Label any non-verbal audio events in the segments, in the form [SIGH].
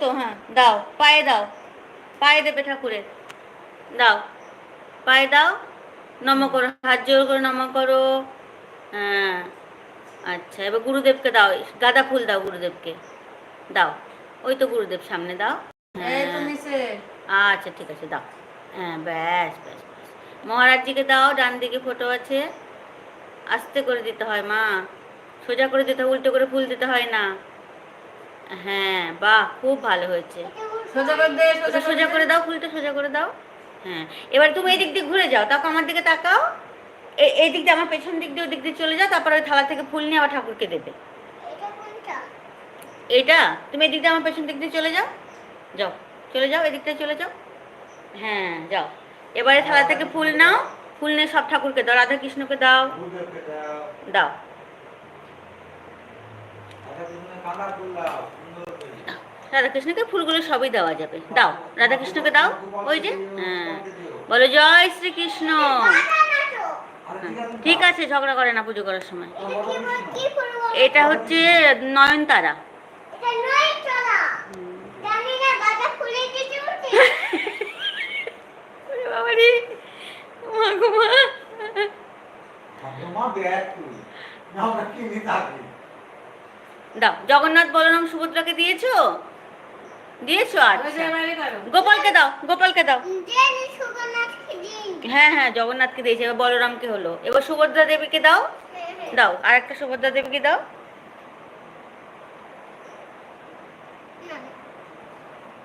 তো হ্যাঁ দাও পায়ে দাও পায়ে দেবে ঠাকুরের দাও পায়ে দাও নম করো হাত জোর করে নম করো হ্যাঁ আচ্ছা এবার গুরুদেবকে দাও গাঁদা ফুল দাও গুরুদেবকে দাও ওই তো গুরুদেব সামনে দাও হ্যাঁ আচ্ছা ঠিক আছে দাও হ্যাঁ ব্যাস ব্যাস ব্যাস মহারাজজিকে দাও ডান দিকে ফটো আছে আস্তে করে দিতে হয় মা সোজা করে দিতে হয় উল্টো করে ফুল দিতে হয় না হ্যাঁ বাহ খুব ভালো হয়েছে। সোজা করে দে সোজা করে দাও ফুলটা সোজা করে দাও। হ্যাঁ এবার তুমি এই দিক দিয়ে ঘুরে যাও তারপর আমার দিকে তাকাও। এ- এই দিক দিয়ে আমার পেছন দিক দিয়ে ওই দিক দিয়ে চলে যাও তারপর ওই থালা থেকে ফুল নিয়ে আবার ঠাকুরকে দেবে। এটা তুমি এই দিক দিয়ে আমার পেছন দিক দিয়ে চলে যাও। যাও চলে যাও এই দিকটায় চলে যাও। হ্যাঁ যাও। এবারে থালা থেকে ফুল নাও ফুল নিয়ে সব ঠাকুরকে দাও রাধা কৃষ্ণকে দাও। দাও দাও আচ্ছা তুমি কাঁদা ফুল দাও সুন্দর করে রাধাকৃষ্ণকে ফুলগুলো সবই দেওয়া যাবে। দাও, রাধাকৃষ্ণকে দাও, ওই যে হ্যাঁ। বলো, জয় শ্রীকৃষ্ণ। আরে ঠিক আছে, ঝগড়া করে না পুজো করার সময়। এটা হচ্ছে নয়নতারা। দাও, জগন্নাথ বলরাম সুভদ্রাকে দিয়েছ? দিয়েছ? ওই আচ্ছা। গোপালকে দাও গোপালকে দাও। হ্যাঁ হ্যাঁ জগন্নাথকে দিয়েছে। এবার বলরামকে হলো। এবার সুভদ্রা দেবীকে দাও। দাও আর একটা সুভদ্রা দেবীকে দাও।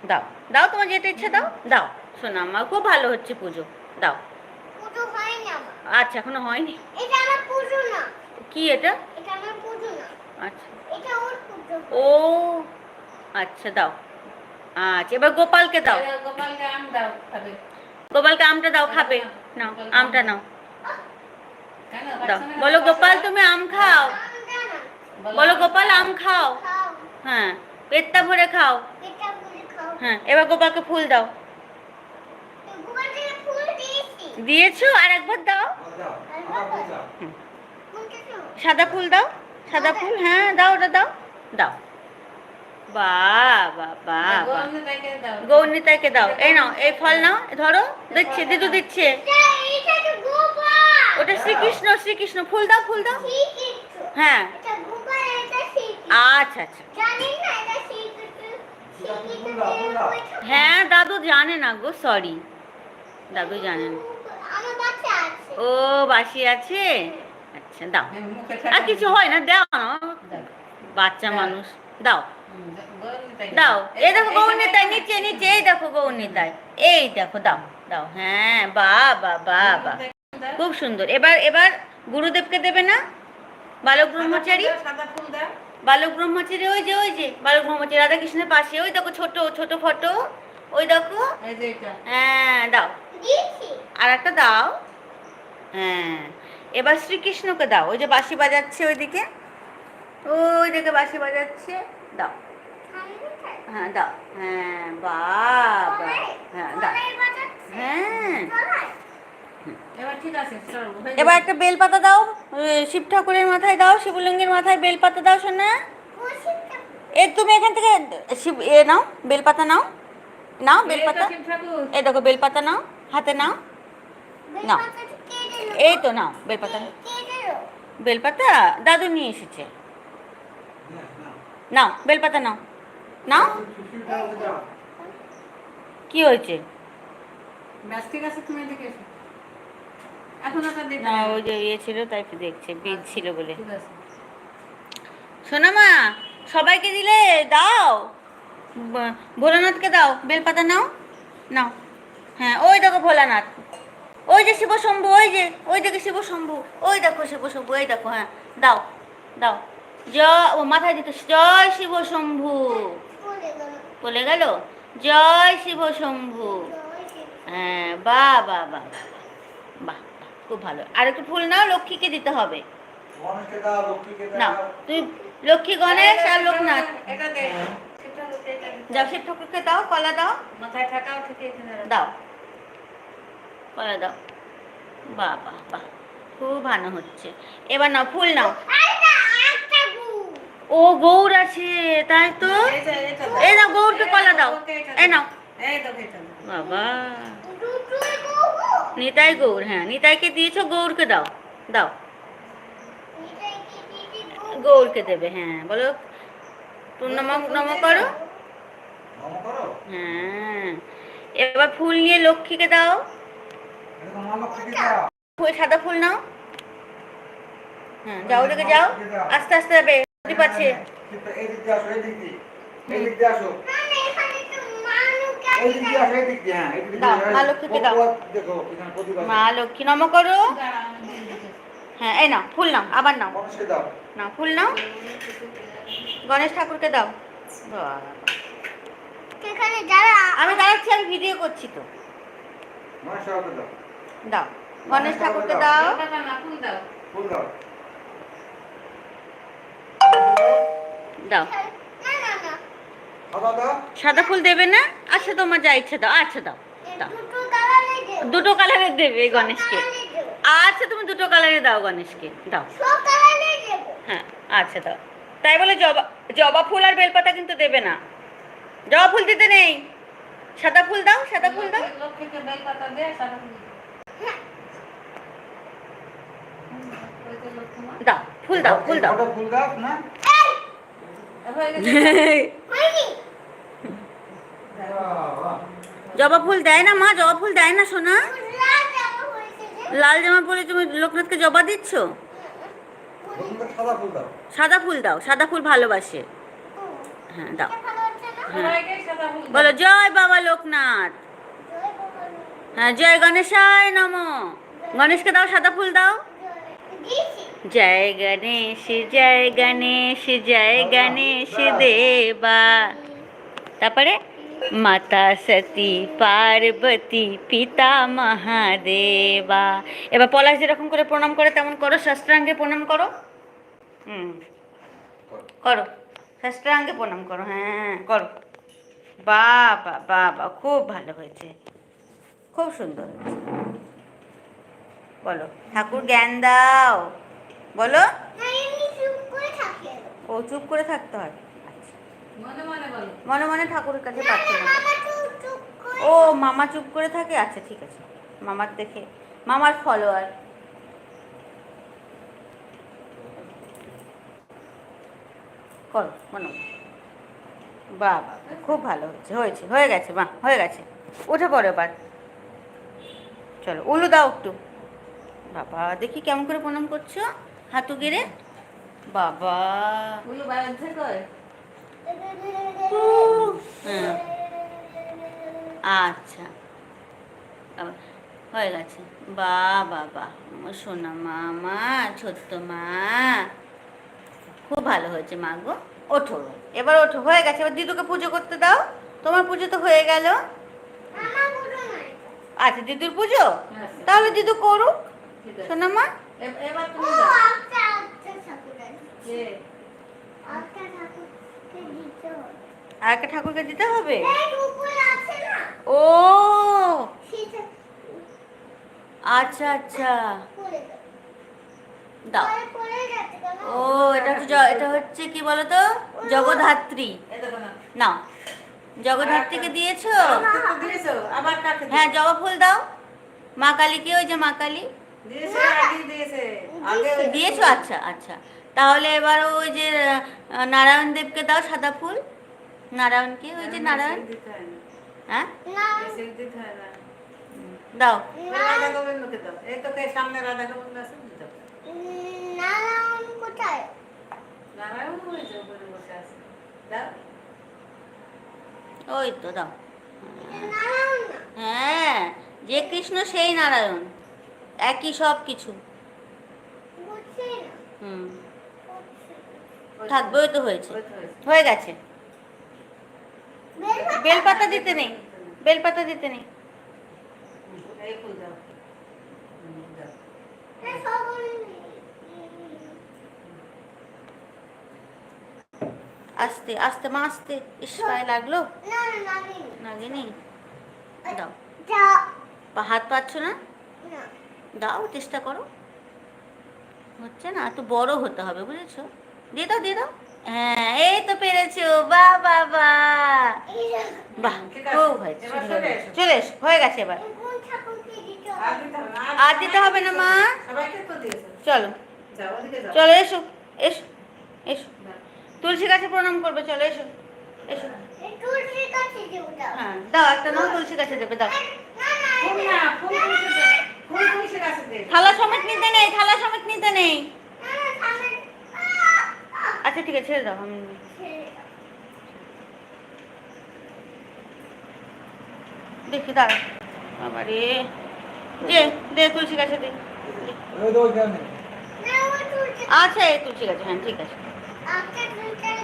দাও দাও তোমার যেটা ইচ্ছা দাও। দাও শোনা আমার খুব ভালো হচ্ছে পুজো। দাও। আচ্ছা এখনও হয়নি? কি এটা? আচ্ছা। ও আচ্ছা দাও। আচ্ছা এবার গোপালকে দাও। গোপালকে আম দাও খাবে। গোপালকে আমটা দাও খাবে। নাও আমটা নাও। দাও। বলো গোপাল তুমি আম খাও? বলো গোপাল আম খাও? খাও। হ্যাঁ পেটটা ভরে খাও। হ্যাঁ এবার গোপালকে ফুল দাও। দিয়েছি। দিয়েছ? আর একবার দাও। তো সাদা ফুল দাও। সাদা ফুল? হ্যাঁ দাও ওটা দাও। দাও। বাহ বাহ বাহ বাহ গরমে তাকে দাও। এই নাও এই ফল নাও ধরো দিচ্ছে দিদু দিচ্ছে। ওটা শ্রীকৃষ্ণ শ্রীকৃষ্ণ। ফুল দাও ফুল দাও। হ্যাঁ। এটা গোপাল এটা শ্রীকৃষ্ণ আচ্ছা আচ্ছা। জানি না এটা শ্রীকৃষ্ণ ফুল দাও ফুল দাও হ্যাঁ দাদু জানে না গো সরি দাদু জানে না। আমার বাচ্চা আছে ও বাসি আছে। আচ্ছা দাও। আর কিছু হয় না দাও না। বাচ্চা মানুষ। দাও। দাও এই দেখো গৌরনীতায় নিচে নিচে এই দেখো গৌরনীতায় এই দেখো দাও দাও হ্যাঁ বাহ বাহ বাহ দাও। খুব সুন্দর। এবার এবার গুরুদেবকে দেবে না? বালক ব্রহ্মচারী বালক ব্রহ্মচারী ওই যে ওই যে বালক ব্রহ্মচারী রাধাকৃষ্ণের পাশে ওই দেখো ছোট ছোট ফটো ওই দেখো। হ্যাঁ দাও। আর একটা দাও। হ্যাঁ এবার শ্রীকৃষ্ণকে দাও। ওই যে বাঁশি বাজাচ্ছে ওইদিকে। ওই দিকে বাঁশি বাজাচ্ছে। দাও। হ্যাঁ দাও। হ্যাঁ বাবা। হ্যাঁ দাও। হ্যাঁ। এবার ঠিক আছে চলো হয়ে এবার যাবে। একটা বেলপাতা দাও শিব ঠাকুরের মাথায় দাও শিবলিঙ্গের মাথায় বেলপাতা দাও শোনা এ তুমি এখান থেকে শিব এ নাও বেলপাতা নাও। নাও বেলপাতা। এই দেখো বেলপাতা নাও হাতে নাও। নাও। এই তো নাও বেলপাতা। বেলপাতা দাদু নিয়ে এসেছে। নাও বেলপাতা নাও। নাও দাও কি হয়েছে? না ওই যে ইয়ে ছিল তাই দেখছে বীজ ছিল বলে। ঠিক শোনো মা সবাইকে দিলে দাও। ভোলানাথকে দাও বেলপাতা নাও। নাও। হ্যাঁ ওই দেখো ভোলানাথ। ওই যে শিব শম্ভু ওই যে ওই দেখে শিব শম্ভু ওই দেখো শিব শম্ভু এই দেখো হ্যাঁ দাও দাও। জয় ও মাথায় দিতে জয় শিব শম্ভু বলে গেল? জয় শিব শম্ভু। হ্যাঁ বা বাহ বাহ বাহ, বাহ বাহ, খুব ভালো। আর একটু ফুল নাও লক্ষ্মীকে দিতে হবে। দাও তুই লক্ষ্মী গণেশ আর লোকনাথ। এটা দে। ঠাকুরকে যাও শিব ঠাকুরকে দাও কলা দাও। দাও। কলা দাও। বাহ বাহ বাহ খুব ভালো হচ্ছে। এবার নাও ফুল নাও। ও গৌর আছে তাই তো? এই যে এটা দাও। এই না গৌরকে কলা দাও। এই নাও। বাবা। নিতাই গৌর হ্যাঁ নিতাইকে দিয়েছ গৌরকে দাও দাও। গৌরকে দেবে হ্যাঁ বলো। তুমি নম নম করো। হ্যাঁ। এবার ফুল নিয়ে লক্ষ্মীকে দাও। ফুল সাদা ফুল নাও। হ্যাঁ যাও ওদিকে যাও। আস্তে আস্তে যাবে। এই দিক দিয়ে। আসো। এই দিক দিয়ে এই দিক দিয়ে আসো। না না হ্যাঁ মা লক্ষ্মী নম করো। হ্যাঁ এই নাও ফুল নাও আবার নাও। নাও ফুল নাও। গণেশ ঠাকুরকে দাও। আমি দাঁড়াচ্ছি আমি ভিডিও করছি তো। দাও। গণেশ ঠাকুরকে দাও। না, ফুল দাও। দাও। সাদা ফুল দেবে না? আচ্ছা তোমার যা ইচ্ছা দাও। আচ্ছা দাও। দাও। দুটো কালারের দেবে গণেশকে। আচ্ছা তুমি দুটো কালারে দাও গণেশকে। দাও। হ্যাঁ আচ্ছা দাও। তাই বলে জবা জবা ফুল আর বেলপাতা কিন্তু দেবে না। জবা ফুল দিতে নেই। সাদা ফুল দাও, সাদা ফুল দাও। দাও। ফুল দাও ফুল দাও। ফুল দাও না? হয়ে। [LAUGHS] জবা ফুল দেয় না মা? জবা ফুল দেয় না সোনা? লাল জামা পরে তুমি লোকনাথকে জবা দিচ্ছ? সাদা ফুল দাও। সাদা ফুল দাও সাদা ফুল ভালোবাসে। হ্যাঁ দাও। এটা ভালো হচ্ছে না? সবাইকে সাদা ফুল দাও। বলো জয় বাবা লোকনাথ। হ্যাঁ জয় গণেশায় নম। গণেশকে দাও সাদা ফুল দাও। জয় গণেশ জয় গণেশ জয় গণেশ দেবা তারপরে মাতা সতী, পার্বতী, পিতা মহাদেবা। এবার পলাশ যেরকম করে প্রণাম করে, তেমন করো, শাস্ত্রাঙ্গে প্রণাম করো। হুম, করো। শাস্ত্রাঙ্গে প্রণাম করো হ্যাঁ করো। বাবা বাবা খুব ভালো হয়েছে। খুব সুন্দর হয়েছে। বলো। ঠাকুর জ্ঞান দাও। বলো। ও চুপ করে থাকতে হয়? আচ্ছা। মনে মনে ঠাকুরের কাছে প্রার্থনা ও মামা চুপ করে থাকে? আচ্ছা ঠিক আছে। মামার দেখে। মামার ফলোয়ার করো মনে মনে। বাহ বাহ, খুব ভালো হয়েছে হয়েছে হয়ে গেছে মা হয়ে গেছে। উঠে পড়ো এবার। চলো উলু দাও একটু। বাবা দেখি কেমন করে প্রণাম করছ? হাতু গেড়ে? বাবা। আচ্ছা। হয়ে গেছে। বা বাবা সোনা মা মা ছোট্ট মা। খুব ভালো হয়েছে মা গো। ওঠো। এবার ওঠো হয়ে গেছে। এবার দিদুকে পুজো করতে দাও। তোমার পুজো তো হয়ে গেল। আচ্ছা দিদুর পুজো? হ্যাঁ। তাহলে দিদু করুক। মা এবার তুমি ঠাকুর কে? একটা ঠাকুরকে দিতে হবে। আর একটা ঠাকুরকে দিতে হবে? এই উপরে আছে না? ও! আচ্ছা আচ্ছা। দাও। ও এটা হচ্ছে এটা হচ্ছে কি বলতো? দেখো না। নাও। জগদ্ধাত্রীকে দিয়েছ? হ্যাঁ জবা ফুল দাও। মা কালীকে ওই যে মা কালী। দিয়েছে, আচ্ছা আচ্ছা। তাহলে এবার ওই যে নারায়ণ দেবকে দাও সাদা ফুল। নারায়ণকে? ওই যে নারায়ণ হয়। দাও। ওই তো। নারায়ণ কোথায়? নারায়ণ বসে আছে। দাও। ওই তো হ্যাঁ যে কৃষ্ণ সেই নারায়ণ। একই সব কিছু। হুম। ওই তো- থাকবে তো হয়েছে। হয়ে গেছে। বেলপাতা দিতে নেই। বেলপাতা দিতে নেই। দাও। দাও। হ্যাঁ, আস্তে আস্তে মা আস্তে। ইস পায়ে লাগল? না না নাগিনি। লাগেনি দাও। বা হাত পাচ্ছ না? না। দাও চেষ্টা করো। হচ্ছে না একটু বড় হতে হবে বুঝেছ? দিয়ে দাও দিয়ে দাও। হ্যাঁ এই তো পেরেছ বাহ বাহ বাহ। খুব হয়েছে চলে। এসো। চলে এসো হয়ে গেছে এবার। আর দিতে হবে না, মা? তো চলো। চলো এসো এসো এসো। তুলসী গাছে প্রণাম করবে চলো এসো এসো। হ্যাঁ দাও একটা নাও তুলসী গাছে দেবে দাও। থালা সমেত নিতে নেই থালা সমেত নিতে নেই। না না সামনে আচ্ছা ঠিক আছে ছেড়ে দাও আমি দেখি দাঁড়া। যে দে তুলসী গাছে দে। আচ্ছা এই তুলসী গাছে হ্যাঁ ঠিক আছে।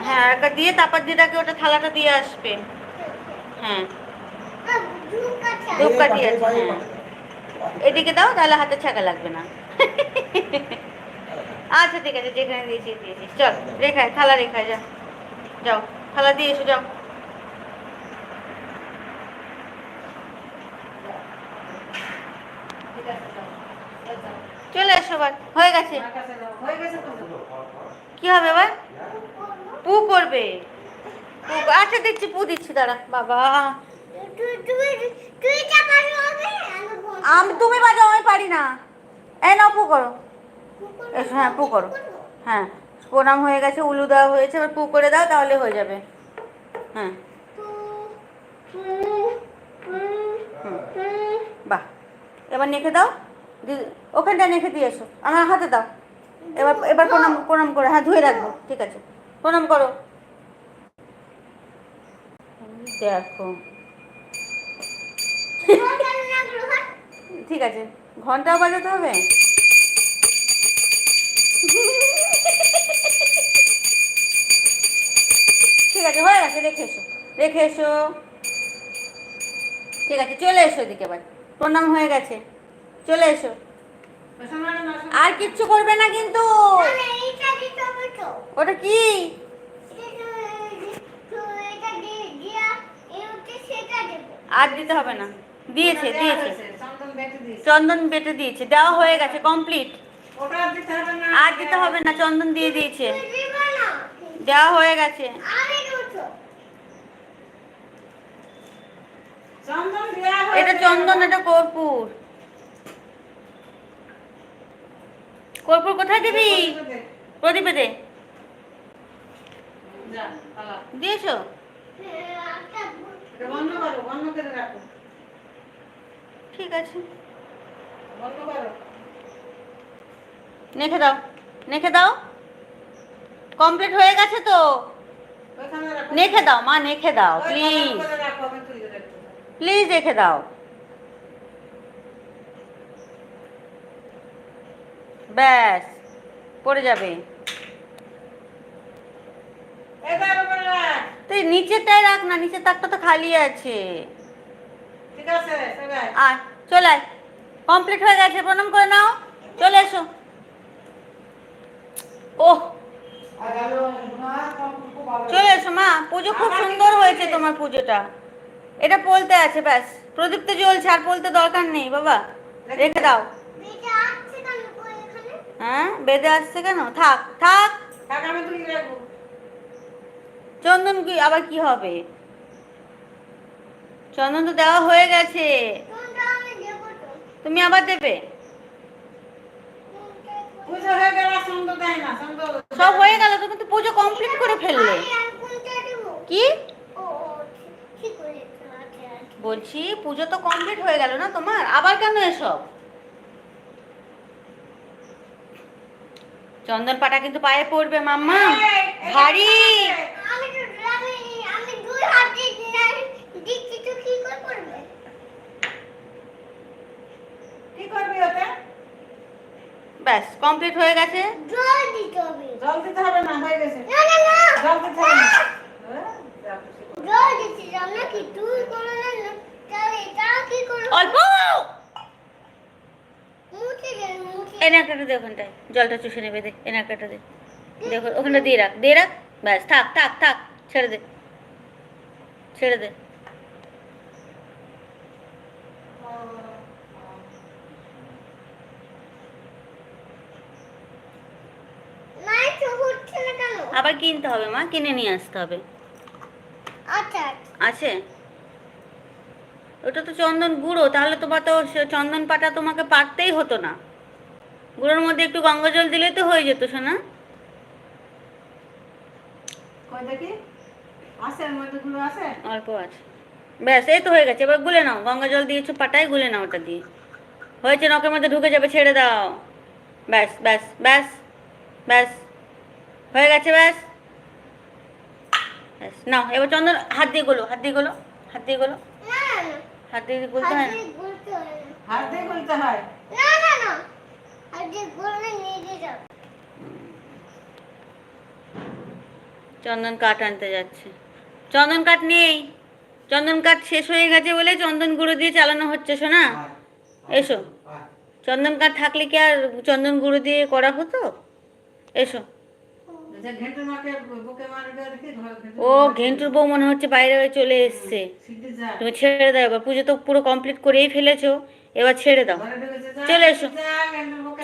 হ্যাঁ একটা দিয়ে তারপর দিদাকে ওটা থালাটা দিয়ে আসবে। হ্যাঁ। ধূপ কাছে ধূপ কাঠি এই আছে, হ্যাঁ। এদিকে দাও, তাহলে হাতে ছাকা লাগবে না। আচ্ছা ঠিক আছে, যেখানে দিয়েছিস দিয়েছিস। চল, রেখায়, থালা রেখায় যা। যাও, থালা দিয়ে এসো, যাও। চলে এসো এবার, হয়ে গেছে। কি হবে এবার? পু করবে। আচ্ছা দিচ্ছি পু দিচ্ছি, দাঁড়া, বাবা। আমি তুমি বাজাও আমি পারি না। এই নাও পু করো। হ্যাঁ পু করো। হ্যাঁ প্রণাম হয়ে গেছে উলু দেওয়া হয়েছে এবার পু করে দাও তাহলে হয়ে যাবে। হ্যাঁ। বাহ। এবার নেখে দাও ওখানটা নেখে দিয়ে এসো। আমার হাতে দাও। এবার এবার প্রণাম প্রণাম করো হ্যাঁ ধুয়ে রাখব ঠিক আছে। প্রণাম করো। দেখো। ঠিক আছে ঘন্টাও বাজাতে হবে? ঠিক আছে, হয়ে গেছে, রেখে এসো রেখে এসো। ঠিক আছে, চলে এসো এদিকে এবার প্রণাম হয়ে গেছে, চলে এসো। আর কিচ্ছু করবে না কিন্তু। ওটা কি? আর দিতে হবে না, দিয়েছে দিয়েছে। চন্দন বেটে দিয়েছে। দেওয়া হয়ে গেছে কমপ্লিট আর দিতে হবে না। চন্দন দিয়ে দিয়েছে। দেওয়া হয়ে গেছে। এটা চন্দন এটা কর্পূর। কর্পূর কোথায় দিবি? প্রদীপে দে। দিয়েছ? বন্ধ করো বন্ধ করে রাখো। ঠিক আছে। নেখে দাও নেখে দাও। কমপ্লিট হয়ে গেছে তো। নেখে দাও মা নেখে দাও প্লিজ প্লিজ রেখে দাও। ব্যাস পড়ে যাবে। তুই নিচেরটাই রাখ না নিচের তাকটা তো খালি আছে। ঠিক আছে চলে আয়। কমপ্লিট হয়ে গেছে প্রণাম করে নাও। চলে এসো। ওহ। চলে এসো মা পুজো খুব সুন্দর হয়েছে তোমার পুজোটা। এটা পলতে আছে ব্যাস। প্রদীপ তো জ্বলছে আর পলতে দরকার নেই বাবা। রেখে দাও। হ্যাঁ বেঁধে আসছে কেন? থাক থাক। চন্দন কি আবার কি হবে? চন্দন তো দেওয়া হয়ে গেছে। তুমি আবার দেবে। সব হয়ে গেল তুমি তো পুজো কমপ্লিট করে ফেললে। কি? আচ্ছা আচ্ছা। বলছি পুজো তো কমপ্লিট হয়ে গেল না তোমার? আবার কেন এসব? চন্দন পাটা কিন্তু পায়ে পড়বে মাম্মা। ভারী। তো কি করে করবে? কি করবি ওটা ব্যাস কমপ্লিট হয়ে গেছে। জল দিতে হবে। জল দিতে হবে না হয়ে গেছে। না না না। জল দিতে হবে না। যা খুশি করো। জল দিতে যাব না কি তুই করে না না। তাহলে এটা কি করব? অল্প! মুছে দে মুছে এনে একটা দে ওখানটায়। জলটা চুষে নেবে দে এনে দে। দেখো ওখানটা দিয়ে রাখ দিয়ে রাখ। ব্যাস থাক থাক থাক ছেড়ে দে। ছেড়ে দে নাই তো হচ্ছে না কেন আবার কিনতে হবে মা। কিনে নিয়ে আসতে হবে। আচ্ছা আছে? ওটা তো চন্দন গুঁড়ো তাহলে তোমার তো চন্দন পাটা তোমাকে পারতেই হতো না। গুঁড়োর মধ্যে একটু গঙ্গা জল দিলে তো হয়ে যেত আছে? অল্প আছে। ব্যাস এই তো হয়ে গেছে। এবার গুলে নাও। গঙ্গা জল দিয়েছ পাটায় গুলে নাও ওটা দিয়ে। হয়েছে নখের মধ্যে ঢুকে যাবে ছেড়ে দাও। ব্যাস ব্যাস ব্যাস ব্যাস। হয়ে গেছে ব্যাস। ব্যাস। নাও এবার চন্দন হাত দিয়ে গোলো হাত দিয়ে গোলো হাত দিয়ে গোলো। না না না? হাত দিয়ে গুলতে হয় না। হাতে হয় দিয়ে গুলতে হয়? না না না। হাতে গুললে নিজে যাও। চন্দন কাঠ আনতে যাচ্ছে। চন্দন কাঠ নেই। চন্দন কাঠ শেষ হয়ে গেছে বলে চন্দন গুঁড়ো দিয়ে চালানো হচ্ছে শোনা এসো। চন্দন কাঠ থাকলে কি আর চন্দন গুঁড়ো দিয়ে করা হতো? এসো। ও ঘেন্টুর বউ মনে হচ্ছে বাইরে হয়ে চলে এসছে। তুমি ছেড়ে দাও এবার পুজো তো পুরো কমপ্লিট করেই ফেলেছো এবার ছেড়ে দাও। চলে এসো।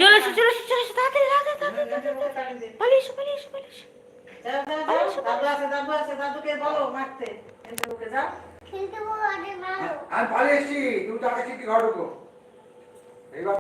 চলে এসো চলে এসো চলে এসো তাড়াতাড়ি। পালিয়ে এসো পালিয়ে এসো পালিয়ে এসো। আর পালিয়ে এসছি তুমি টাকা ঠিক ঘর ঢুকো। এইবার